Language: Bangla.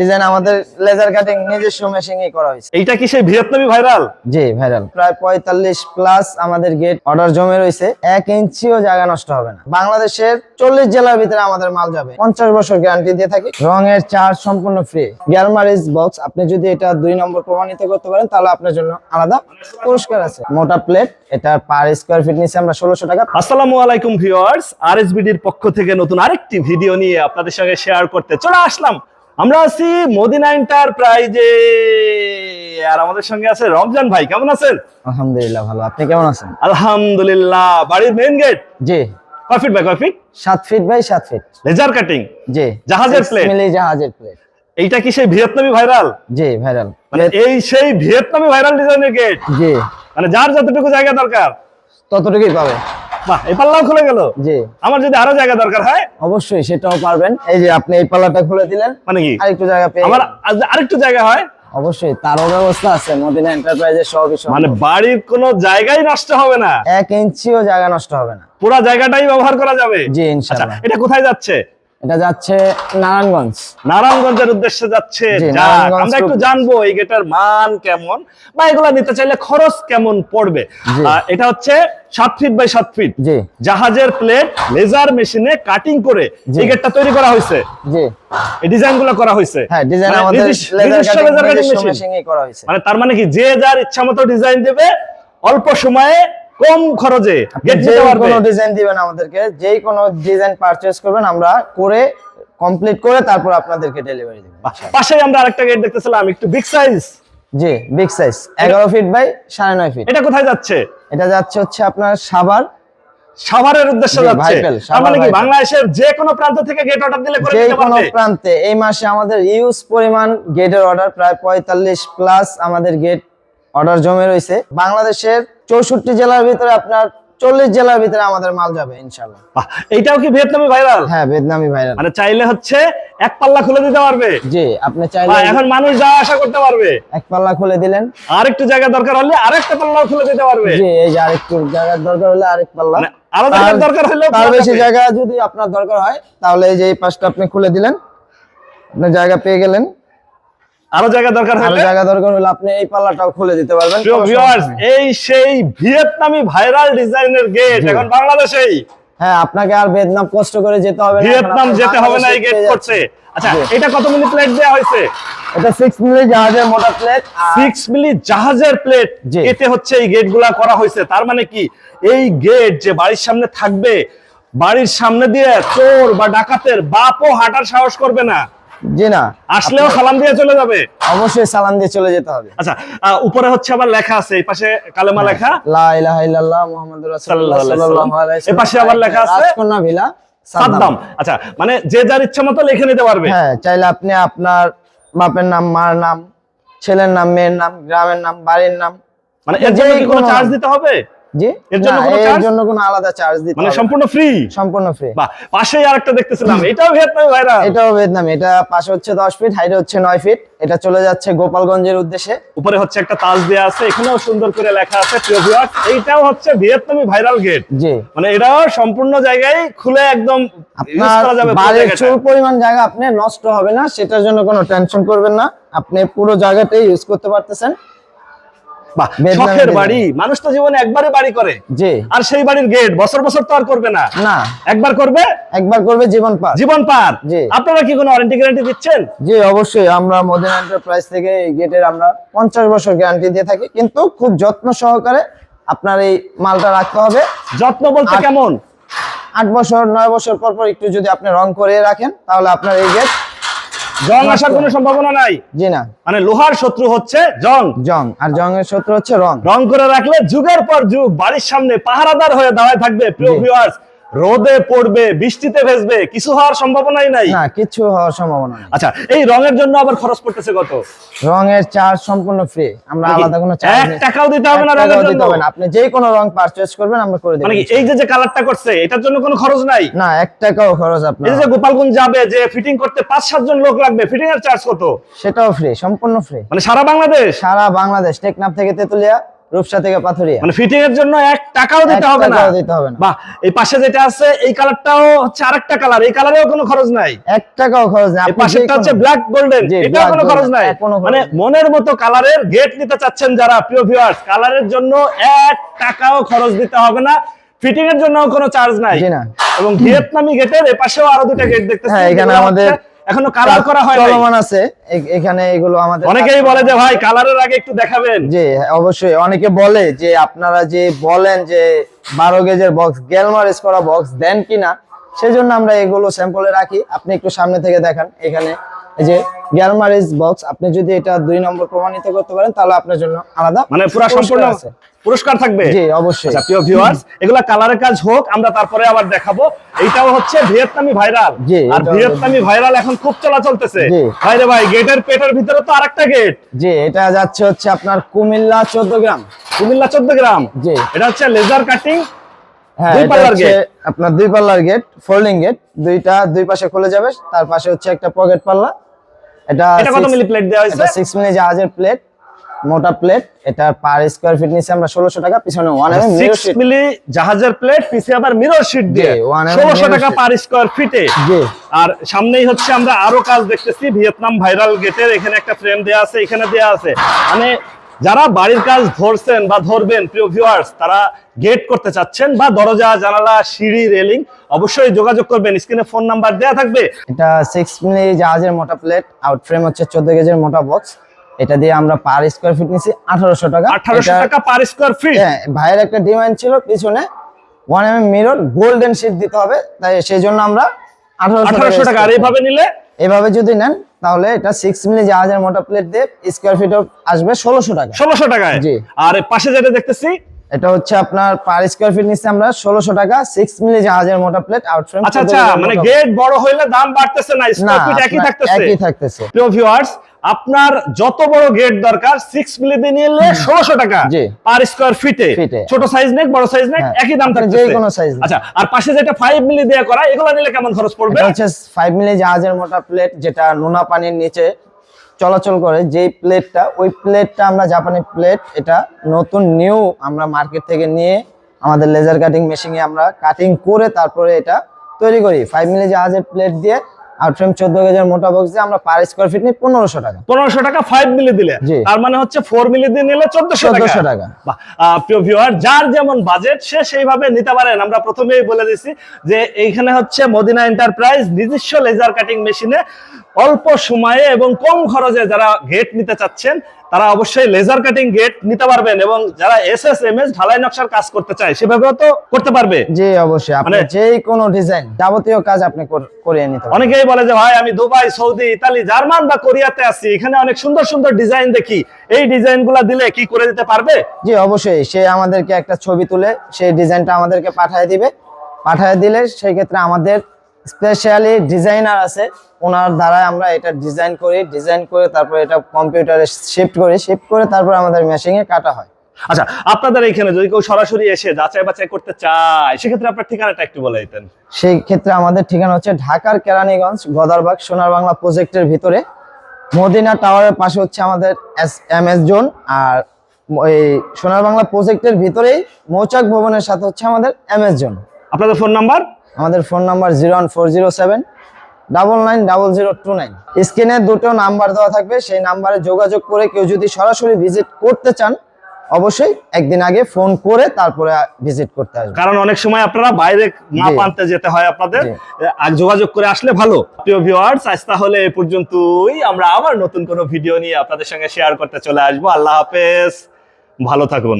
ডিজাইন আমাদের লেজার কাটিং নিজস্ব করা হয়েছে। এইটা কি সেই ভিয়েতনামি ভাইরাল জি ভাইরাল প্রায় পঁয়তাল্লিশ প্লাস আমাদের গেট অর্ডার জমে রয়েছে। এক ইঞ্চিও জায়গা নষ্ট হবে না। বাংলাদেশের চল্লিশ জেলার ভিতরে আমাদের মাল যাবে। পঞ্চাশ বছর গ্যারান্টি দিয়ে থাকি। রঙের চার্জ সম্পূর্ণ ফ্রি গ্যালমারিজ বক্স আপনি যদি এটা দুই নম্বর প্রমাণিত করতে পারেন তাহলে আপনার জন্য আলাদা পুরস্কার আছে। মোটা প্লেট এটা পার স্কোয়ার ফিট নিচে আমরা ষোলোশো টাকা। আসসালামু আলাইকুম ভিউয়ার্স আরএসবিডির পক্ষ থেকে নতুন আরেকটি ভিডিও নিয়ে আপনাদের সঙ্গে শেয়ার করতে চলে আসলাম। আমরা আছি মদিনা এন্টারপ্রাইজে আর আমাদের সঙ্গে আছে রমজান ভাই কেমন আছেন? আলহামদুলিল্লাহ ভালো। আপনি কেমন আছেন? আলহামদুলিল্লাহ বাড়ির মেইন গেট জি। কয় ফিট বাই কয় ফিট সাত ফিট বাই সাত ফিট লেজার কাটিং জি। জাহাজের plate? মিলি জাহাজের প্লেট এইটা কি সেই ভিয়েতনামি ভাইরাল জি ভাইরাল মানে এই সেই ভিয়েতনামি ভাইরাল ডিজাইনের গেট জি। মানে যার যতটুকু জায়গা দরকার? ততটুকুই পাবে। বাহ এই পাল্লাও খুলে গেল। জি। আমার যদি আরও জায়গা দরকার হয়? অবশ্যই সেটাও পারবেন। এই যে আপনি এই পাল্লাটা খুলে দিলেন মানে কি? আরেকটু জায়গা পেয়ে আমার আরেকটু জায়গা হয়? অবশ্যই তারও ব্যবস্থা আছে মদিনা এন্টারপ্রাইজের সবই মানে বাড়ির কোনো জায়গাই নষ্ট হবে না? এক ইঞ্চিও জায়গা নষ্ট হবে না। পুরো জায়গাটাই ব্যবহার করা যাবে? জি আচ্ছা ইনশাআল্লাহ এটা কোথায় যাচ্ছে? এটা যাচ্ছে নারায়ণগঞ্জ। নারায়ণগঞ্জের উদ্দেশ্যে যাচ্ছে। আমরা একটু জানব এই গেটার মান কেমন? বা এগুলা নিতে চাইলে খরচ কেমন পড়বে? এটা হচ্ছে সাত ফিট বাই সাত ফিট জাহাজের প্লেট লেজার মেশিনে কাটিং করে। এই গেটটা তৈরি হয়েছে। ডিজাইনগুলো করা হয়েছে। মানে তার মানে কি যে যার ইচ্ছা মতো ডিজাইন দেবে অল্প সময়ে কম খরচে যে কোনো ডিজাইন দিবেন আমাদেরকে যেই কোনো ডিজাইন পারচেজ করবেন আমরা করে কমপ্লিট করে তারপর আপনাদেরকে ডেলিভারি দেব পাশে আমরা আরেকটা গেট দেখতেছিলাম একটু বিগ সাইজ জি বিগ সাইজ এগারো ফিট বাই সাড়ে নয় ফিট এটা কোথায় যাচ্ছে? এটা যাচ্ছে হচ্ছে আপনার সাভার। সাভারের উদ্দেশ্যে যাচ্ছে। মানে কি বাংলাদেশের যে কোনো প্রান্ত থেকে গেট অর্ডার দিলে করে দিতে পারবে যে কোনো প্রান্তে এই মাসে আমাদের ইউজ পরিমাণ গেটের অর্ডার প্রায় পঁয়তাল্লিশ প্লাস আমাদের গেট অর্ডার জমে রয়েছে। বাংলাদেশের চৌষট্টি জেলার ভিতরে আপনার চল্লিশ জেলার ভিতরে আমাদের মাল যাবে ইনশাল্লাহ। এইটাও কি ভিয়েতনামি ভাইরাল? হ্যাঁ ভিয়েতনামি ভাইরাল। মানে চাইলে হচ্ছে এক পাল্লা খুলে দিতে পারবে। জি আপনি চাইলে এখন মানুষ যাওয়া আসা করতে পারবে। এক পাল্লা খুলে দিলেন। আর একটু জায়গা দরকার হলে আরেকটা পাল্লা খুলে দিতে পারবে। জি এই যে আরেকটু জায়গার দরকার হলে আরেক পাল্লা। মানে আরও জায়গার দরকার হলেও তার বেশি জায়গা যদি আপনার দরকার হয় তাহলে এই যে এই পাশটা আপনি খুলে দিলেন। আপনি জায়গা পেয়ে গেলেন। আরও জায়গা দরকার হলে জায়গা দরকার হলে আপনি এই পাল্লাটাও খুলে দিতে পারবেন। প্রিয় ভিউয়ার্স এই সেই ভিয়েতনামি ভাইরাল ডিজাইনের গেট এখন বাংলাদেশেই। হ্যাঁ আপনাকে আর ভিয়েতনাম কষ্ট করে যেতে হবে না ভিয়েতনাম যেতে হবে না এই গেট যাচ্ছেন। আচ্ছা এটা কত মিলি প্লেট দেওয়া হয়েছে? এটা সিক্স মিলি জাহাজের মোটা প্লেট সিক্স মিলি জাহাজের প্লেট এতে হচ্ছে এই গেটগুলা করা হয়েছে। তার মানে কি? এই গেট যে বাড়ির সামনে থাকবে বাড়ির সামনে দিয়ে চোর বা ডাকাতের বাপও হাঁটার সাহস করবে না। জি না। আসলেও সালাম দিয়ে চলে যাবে? অবশ্যই সালাম দিয়ে চলে যেতে হবে। আচ্ছা উপরে হচ্ছে আবার লেখা আছে এই পাশে কালেমা লেখা। লা ইলাহা ইল্লাল্লাহ মুহাম্মাদুর রাসূলুল্লাহ সাল্লাল্লাহু আলাইহি সাল্লাল্লাহু আলাইহি এ পাশে আবার লেখা আছে? রাজকন্যা ভিলা সাদ্দাম। আচ্ছা মানে যে যার ইচ্ছা মতো লিখে নিতে পারবে। হ্যাঁ চাইলে আপনি আপনার বাপের নাম মার নাম ছেলের নাম মেয়ের নাম গ্রামের নাম বাড়ির নাম। মানে এর জন্য কি কোনো চার্জ দিতে হবে? জি? এর জন্য না, কোনো এর জন্য কোনো আলাদা চার্জ দিতে মানে সম্পূর্ণ ফ্রি সম্পূর্ণ ফ্রি বাহ পাশেই আরেকটা দেখতেছিলাম। এটাও ভিয়েতনামি ভাইরাল এটাও ভিয়েতনাম এটা পাশে হচ্ছে দশ ফিট হাইটে হচ্ছে নয় ফিট এটা চলে যাচ্ছে গোপালগঞ্জের উদ্দেশ্যে। উপরে হচ্ছে একটা তাজ দেওয়া আছে এখানেও সুন্দর করে লেখা আছে প্রিয় ভিউয়ার্স এইটাও হচ্ছে ভিয়েতনামি ভাইরাল গেট জি। মানে এটাও সম্পূর্ণ জায়গায় খুলে একদম আপনার বাড়ির চুল পরিমাণ জায়গা আপনি নষ্ট হবে না সেটার জন্য কোনো টেনশন করবেন না। আপনি পুরো জায়গাটাই ইউজ করতে পারতেছেন। শখের বাড়ি। মানুষ তো জীবনে একবারই বাড়ি করে। জি। আর সেই বাড়ির গেট বছর বছর তো আর করবে না। না। একবার করবে? একবার করবে জীবন পার। জীবন পার। জি। আপনারা কি কোনো ওয়ারেন্টি গ্যারান্টি দিচ্ছেন? জি অবশ্যই। আমরা মদিনা এন্টারপ্রাইজ থেকে এই গেটের আমরা পঞ্চাশ বছর গ্যারান্টি দিয়ে থাকি। কিন্তু খুব যত্ন সহকারে আপনার এই মালটা রাখতে হবে। যত্ন বলতে কেমন? আট বছর নয় বছর পর পর একটু যদি আপনি রং করে রাখেন তাহলে আপনার এই গেট জং আসার কোনো সম্ভাবনা নাই। জি না। মানে লোহার শত্রু হচ্ছে জং। জং আর জং এর শত্রু হচ্ছে রং। রং করে রাখলে যুগের পর যুগ বাড়ির সামনে পাহারাদার হয়ে দাঁড়ায় থাকবে প্রিয় ভিউয়ার্স রোদে পড়বে বৃষ্টিতে ভেজবে কিছু হওয়ার সম্ভাবনাই নাই। না কিছু হওয়ার সম্ভাবনা নেই। আচ্ছা এই রঙের জন্য আবার খরচ পড়তেছে কত? রঙের চার্জ সম্পূর্ণ ফ্রি আমরা আলাদা কোনো চার্জ এক টাকাও দিতে হবে না রঙের জন্য? হবে না। আপনি যে কোনো রং পারচেজ করবেন আমরা করে দেব মানে এই যে যে কালারটা করছে এটার জন্য কোনো খরচ নাই? না এক টাকাও খরচ আপনার এই যে গোপালগঞ্জ যাবে যে ফিটিং করতে পাঁচ সাত জন লোক লাগবে ফিটিং এর চার্জ কত? সেটাও ফ্রি সম্পূর্ণ ফ্রি মানে সারা বাংলাদেশ? সারা বাংলাদেশ টেকনাফ থেকে তেতুলিয়া রূপসা থেকে পাথরিয়া। মানে ফিটিং এর জন্য এক টাকাও দিতে হবে না। দিতে হবে না। বাহ এই পাশে যেটা আছে এই কালারটাও হচ্ছে আরেকটা কালার এই কালারেও কোনো খরচ নাই। এক টাকাও খরচ নেই। এই পাশেরটা হচ্ছে ব্ল্যাক গোল্ডেন এটাও কোনো খরচ নাই। মানে মনের মতো কালারের গেট নিতে চাচ্ছেন যারা প্রিয় ভিউয়ার্স কালারের জন্য এক টাকাও খরচ দিতে হবে না। ফিটিং এর জন্য কোনো চার্জ নাই। জি না। এবং ভিয়েতনামি গেটের এপাশেও আরও দুটো গেট দেখতেছি। হ্যাঁ, এখানে আমাদের এখনও কালার করা হয় চলমান আছে। এখানে এগুলো আমাদের অনেকেই বলে যে ভাই কালারের আগে একটু দেখাবেন। জি অবশ্যই। অনেকে বলে যে আপনারা যে বলেন যে বারো গেজের বক্স গ্যালমারেজ করা বক্স দেন কিনা সেজন্য আমরা এগুলো স্যাম্পলে রাখি। আপনি একটু সামনে থেকে দেখান এখানে এই যে গ্যালমারেজ বক্স আপনি যদি এটা দুই নম্বর প্রমাণিত করতে পারেন তাহলে আপনার জন্য আলাদা মানে পুরো সম্পূর্ণ আছে। পুরস্কার থাকবে? জি অবশ্যই। আচ্ছা প্রিয় ভিউয়ার্স এগুলা কালারের কাজ হোক আমরা তারপরে আবার দেখাবো। এইটাও হচ্ছে ভিয়েতনামি ভাইরাল। জি, আর ভিয়েতনামি ভাইরাল এখন খুব চলা চলতেছে জি। ভাইরে ভাই গেটের পেটের ভিতরে তো আরেকটা গেট জি এটা যাচ্ছে হচ্ছে আপনার কুমিল্লা চোদ্দ গ্রাম। কুমিল্লা চোদ্দ গ্রাম? জি। এটা হচ্ছে লেজার কাটিং হ্যাঁ দুই পাল্লার হচ্ছে আপনার দুই পাল্লার গেট ফোল্ডিং গেট দুইটা দুই পাশে খুলে যাবে তার পাশে হচ্ছে একটা পকেট পাল্লা। এটা কত মিলি প্লেট দেওয়া হয়েছে? এটা সিক্স মিলি জাহাজের প্লেট মোটা প্লেট এটা পার স্কোয়ার ফিট নিচে আমরা ষোলোশো টাকা পিছনে ওয়ান এম সিক্স মিলি জাহাজের প্লেট পিছে আবার মিরর শিট দিয়ে। জি, one mm ষোলোশো mirror টাকা পার স্কোয়ার ফিটে জি। আর সামনেই হচ্ছে আমরা আরও কাজ দেখতেছি ভিয়েতনাম ভাইরাল গেটের এখানে একটা ফ্রেম দেয়া আছে এখানে দেয়া আছে। মানে যারা বাড়ির কাজ ধরছেন বা ধরবেন প্রিয় ভিউয়ার্স তারা গেট করতে চাচ্ছেন বা দরজা জানালা সিঁড়ি রেলিং অবশ্যই যোগাযোগ করবেন। স্ক্রিনে ফোন নাম্বার দেয়া থাকবে। এটা সিক্স মিলি জাহাজের মোটা প্লেট আউট ফ্রেম হচ্ছে চোদ্দ গেজের মোটা বক্স এটা দিয়ে আমরা পার স্কোয়ার ফিট নিচ্ছি আঠারোশো টাকা। আঠারোশো টাকা পার স্কোয়ার ফিট হ্যাঁ ভাইয়ের একটা ডিমান্ড ছিল পিছনে। One M mirror golden sheet দিতে হবে। তাই সেই জন্য আমরা আঠারোশো আঠারোশো টাকা। আর এইভাবে নিলে? এভাবে যদি নেন তাহলে এটা সিক্স মিলি জাহাজের মোটা প্লেট দিয়ে স্কোয়ার ফিট আসবে ষোলোশো টাকা। ষোলোশো টাকায়? জি। আর পাশে যেটা দেখতেছি এটা হচ্ছে আপনার পার স্কোয়ার ফিট নিচ্ছে আমরা ষোলোশো টাকা সিক্স মিলি জাহাজের মোটা প্লেট আউট ফ্রেম আচ্ছা আচ্ছা মানে গেট বড় হইলে দাম বাড়তেছে না ফিট একই থাকতেছে? একই থাকতেছে। প্রিয় ভিউয়ার্স আপনার যত বড় গেট দরকার সিক্স মিলি দিয়ে নিলে ষোলোশো টাকা জি। পার স্কোয়ার ফিটে। ছোট সাইজ নেক বড় সাইজ নেক হ্যাঁ, একই দাম আপনি থাকতেছে। যে কোনো নেন। আচ্ছা আর পাশে যেটা ফাইভ মিলি দেয়া করা এগুলো নিলে কেমন খরচ পড়বে? এটা হচ্ছে ফাইভ মিলি জাহাজের মোটা প্লেট যেটা নোনা পানির নিচে চলাচল করে যেই প্লেটটা ওই প্লেটটা আমরা জাপানি প্লেট এটা নতুন নিউ আমরা মার্কেট থেকে নিয়ে আমাদের লেজার কাটিং মেশিনে আমরা কাটিং করে তারপরে এটা তৈরি করি। ফাইভ মিলি জাহাজের প্লেট দিয়ে আউটফ্রেম চোদ্দ গেজের মোটা বক্স দিয়ে আমরা পার স্কোয়ার ফিট নিই পনেরোশো টাকা। পনেরোশো টাকা ফাইভ মিলি দিলে। তার মানে হচ্ছে ফোর মিলি দিয়ে নিলে চোদ্দশো টাকা। 1400 টাকা। প্রিয় ভিউয়ার যার যেমন বাজেট সে সেইভাবে নিতে পারেন। আমরা প্রথমেই বলে দিছি যে এইখানে হচ্ছে মদিনা এন্টারপ্রাইজ নিজস্ব লেজার কাটিং মেশিনে অল্প সময়ে এবং কম খরচে যারা গেট নিতে চাচ্ছেন তারা অবশ্যই লেজার কাটিং গেট নিতে পারবেন এবং যারা এস এস এম এস ঢালাই নকশার কাজ করতে চায় সেভাবেও তো করতে পারবে। জি অবশ্যই। আপনি যে কোনো ডিজাইন যাবতীয় কাজ আপনি কর- করিয়ে নিতে পারেন অনেকেই বলে যে ভাই আমি দুবাই সৌদি ইতালি জার্মান বা কোরিয়াতে আছি এখানে অনেক সুন্দর সুন্দর ডিজাইন দেখি। এই ডিজাইন দিলে কি করে দিতে পারবে? জি অবশ্যই। সে আমাদেরকে একটা ছবি তুলে সেই ডিজাইনটা আমাদেরকে পাঠিয়ে দিবে। পাঠিয়ে দিলে সেই ক্ষেত্রে আমাদের স্পেশালি ডিজাইনার আছে ওনার দ্বারা আমরা এটা ডিজাইন করি ডিজাইন করে তারপর এটা কম্পিউটারে শিফট করি শিফট করে তারপর আমাদের মেশিনে কাটা হয়। আচ্ছা আপনাদের এখানে যদি কেউ সরাসরি এসে যাচাই বাছাই করতে চায় সেক্ষেত্রে আপনার ঠিকানাটা একটু বলে দিতেন। সেই ক্ষেত্রে আমাদের ঠিকানা হচ্ছে ঢাকার কেরানীগঞ্জ গদারবাগ সোনার বাংলা প্রজেক্টের ভিতরে। মদিনা টাওয়ারের পাশে হচ্ছে আমাদের এস এম এস জোন আর ওই সোনার বাংলা প্রজেক্টের ভিতরেই মৌচাক ভবনের সাথে হচ্ছে আমাদের এম এস জোন। আপনাদের ফোন নাম্বার? আমাদের phone number zero one four zero seven double nine double zero two nine. স্ক্রিনে দুটো নাম্বার দেওয়া থাকবে সেই নাম্বারে যোগাযোগ করে কেউ যদি সরাসরি ভিজিট করতে চান অবশ্যই একদিন আগে ফোন করে তারপরে ভিজিট করতে আসবে কারণ অনেক সময় আপনারা বাইরে মাপ জি। আনতে যেতে হয় আপনাদের। আর যোগাযোগ করে আসলে ভালো। প্রিয় ভিউয়ার্স আজ তাহলে এ পর্যন্তই। আমরা আবার নতুন কোনো ভিডিও নিয়ে আপনাদের সঙ্গে শেয়ার করতে চলে আসব। আল্লাহ হাফেজ। ভালো থাকুন।